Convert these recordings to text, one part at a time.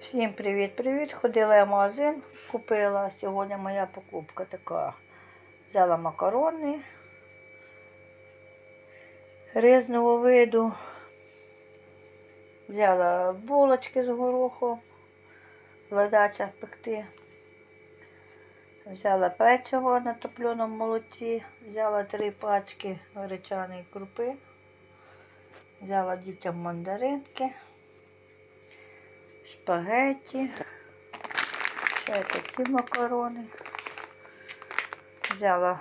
Всім привіт-привіт! Ходила я в магазин, купила сьогодні моя покупка така. Взяла макарони різного виду. Взяла булочки з горохом, ледача пекти. Взяла печиво на топленому молоці, взяла три пачки гречаної крупи, взяла дітям мандаринки шпагетті, ще такі макарони. Взяла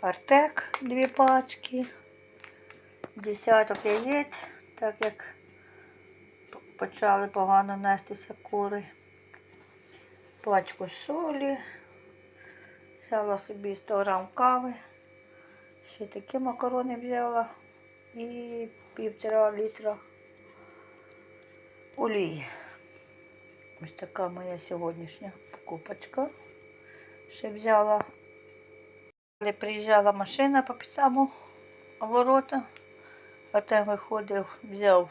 артек дві пачки, десяток яєць, так як почали погано нестися кури. Пачку солі, взяла собі 100 грам кави, ще такі макарони взяла і півтора літра олії. Ось така моя сьогоднішня покупочка. Ще взяла. Коли приїжджала машина по саму ворота, Артем виходив, взяв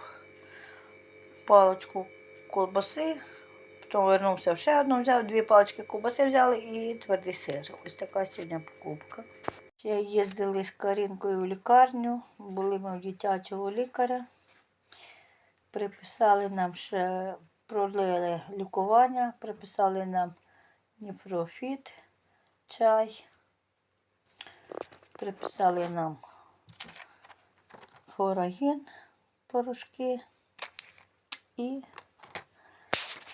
паличку колбаси, потім вернувся ще одну, взяв дві палички колбаси взяли і твердий сир. Ось така сьогодні покупка. Ще їздили з Карінкою в лікарню, були ми у дитячого лікаря. Приписали нам ще пролили лікування, приписали нам ніфрофіт, чай, приписали нам форагін, порошки і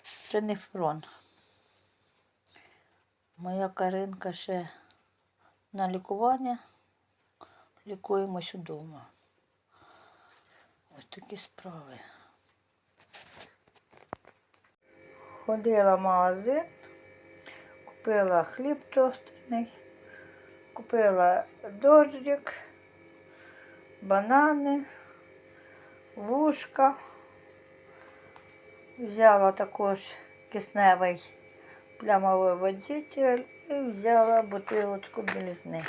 фенефрон. Моя Каринка ще на лікування. Лікуємось вдома. Ось такі справи. Ходила в магазин, купила хліб тостений, купила дождик, банани, вушка. Взяла також кисневий плямовий водитель і взяла бутилочку білізни.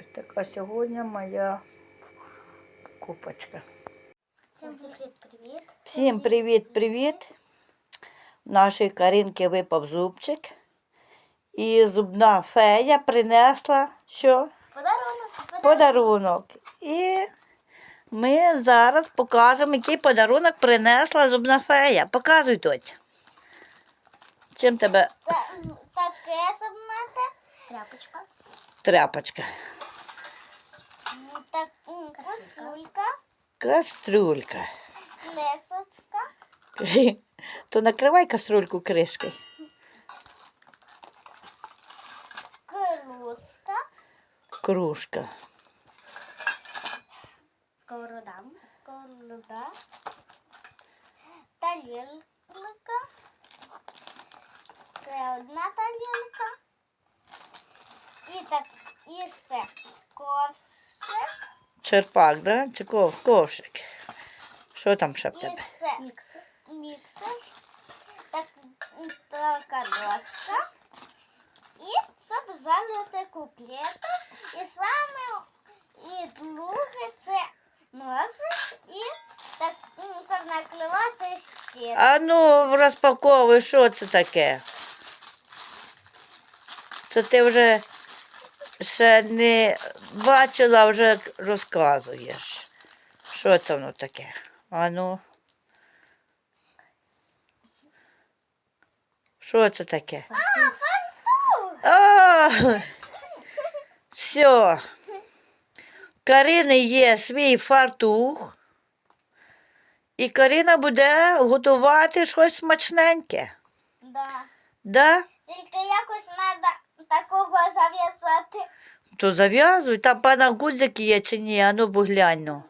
Ось така сьогодні моя покупочка. Всем привет, привет. Всім привіт-привіт! Нашої Каринки випав зубчик. І зубна фея принесла що? Подарунок. Подарунок. І ми зараз покажемо, який подарунок принесла зубна фея. Показуй тут. Чим тебе Та- Таке субмете. Тряпочка. тряпочка? Так, кастрюлька. Кастрюлька. Лесочка. То накривай кастрюльку кришкою. Кружка. Кружка. Сковорода. Сковорода. Тарілка. Ще одна тарілка. І так, і ще ковшик. Черпак, да? Чи ков- ковшик? Що там ще в І тебе? ще міксер. Міксер. Так, така доска. І щоб залити куплети. І саме і друге це ножик і так, щоб накривати стіл. А ну, розпаковуй, що це таке? Це ти вже ще не бачила, вже розказуєш. Що це воно таке? А ну. Що це таке? А, фартух! Все. Карини є свій фартух. І Карина буде готувати щось смачненьке. Да. Да? Тільки якось треба такого зав'язати. То зав'язуй, там пана гудзик є чи ні, а ну поглянь. ну.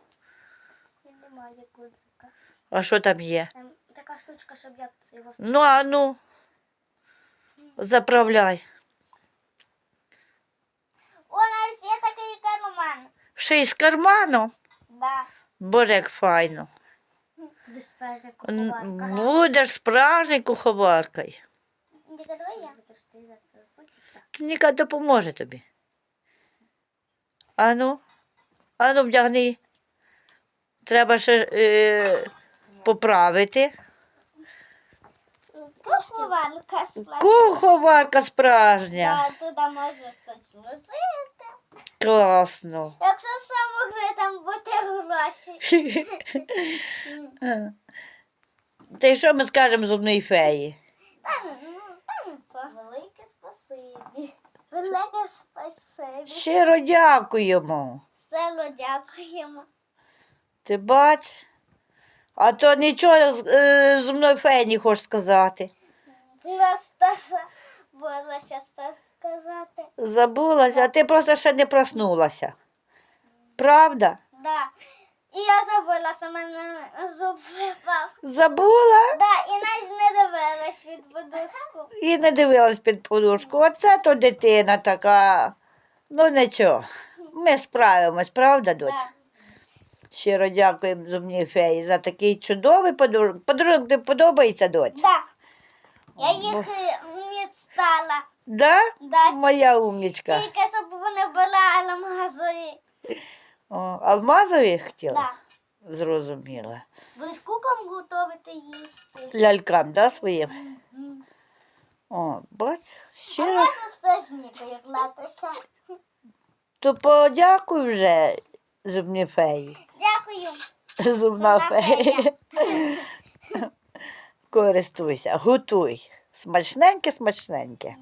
Немає гудзика. А що там є? Там така штучка, щоб як його Ну, а ну, заправляй. О, навіть є такий карман. Ще й з карману. Да. Боже, як файно. Будеш справжній куховаркою. Тільки давай я. Ніка допоможе тобі. Ану, ану, вдягни. Треба ще е, поправити. Куховарка сплатила. Куховарка справжня. Да, туди можеш щось ложити. Класно. Якщо ще могли там бути гроші. Та й що ми скажемо зубної феї? Та, ну, та нічого. Велике спасибі. Велике спасибі. Щиро дякуємо. Село дякуємо. Ти бач? А то нічого е, зубної феї не хочеш сказати. Сказати. Забулася, а ти просто ще не проснулася. Правда? Да. І я забула, що мене зуб випав. Забула Да, і навіть не дивилась від подушку. і не дивилась під подушку. Оце то дитина така. Ну нічого. Ми справимось, правда, доця? Да. Щиро дякуємо зубній феї за такий чудовий подарунок. Подарунок тобі подобається, доця? Да. Я їх е, міцтала. Да? Да. Моя умнічка. Тільки щоб вони були алмазові. О, алмазові хотіла? Да. Зрозуміла. Будеш кукам готувати їсти. Лялькам, да, своїм? М. О, бач, А щиро. можна з тежнікою гратися. То подякуй вже зубній феї. Дякую. Зубна Зубна фея. Користуйся, готуй. Смачненьке, смачненьке.